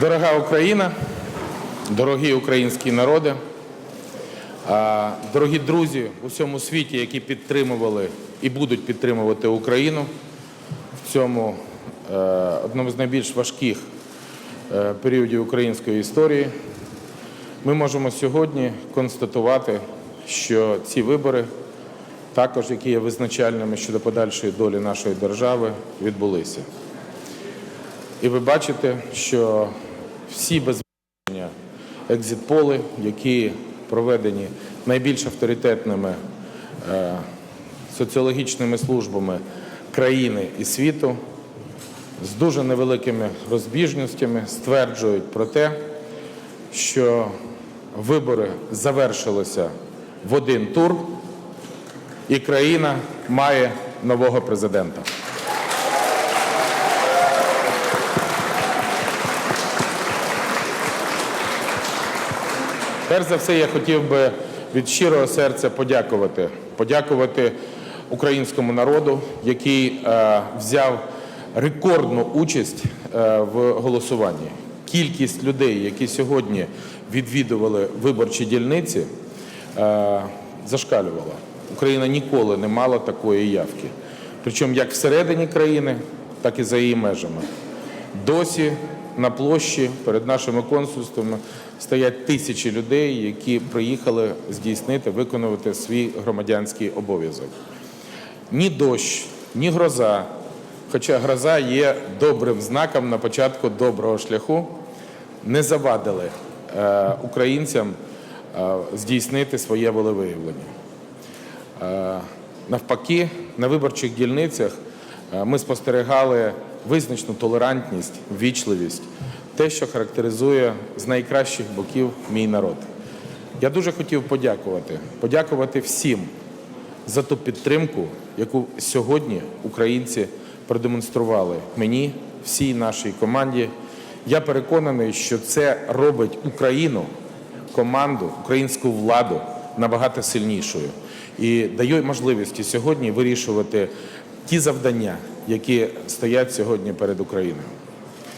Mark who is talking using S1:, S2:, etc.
S1: Дорога Україна, дорогі українські народи, дорогі друзі у всьому світі, які підтримували і будуть підтримувати Україну в цьому е, одному з найбільш важких е, періодів української історії, ми можемо сьогодні констатувати, що ці вибори, також які є визначальними щодо подальшої долі нашої держави, відбулися. І ви бачите, що всі без виключення екзитполи, які проведені найбільш авторитетними е, соціологічними службами країни і світу, з дуже невеликими розбіжностями стверджують про те, що вибори завершилися в один тур, і країна має нового президента. Перш за все, я хотів би від щирого серця подякувати. Подякувати українському народу, який е, взяв рекордну участь е, в голосуванні. Кількість людей, які сьогодні відвідували виборчі дільниці, е, зашкалювала. Україна ніколи не мала такої явки. Причому як всередині країни, так і за її межами. Досі на площі перед нашими консульствами стоять тисячі людей, які приїхали здійснити, виконувати свій громадянський обов'язок. Ні дощ, ні гроза, хоча гроза є добрим знаком на початку доброго шляху, не завадили е, українцям е, здійснити своє волевиявлення. Е, Навпаки, на виборчих дільницях ми спостерігали визначну толерантність, ввічливість, те, що характеризує з найкращих боків мій народ. Я дуже хотів подякувати, подякувати всім за ту підтримку, яку сьогодні українці продемонстрували мені, всій нашій команді. Я переконаний, що це робить Україну, команду, українську владу набагато сильнішою і дає можливості сьогодні вирішувати ті завдання, які стоять сьогодні перед Україною.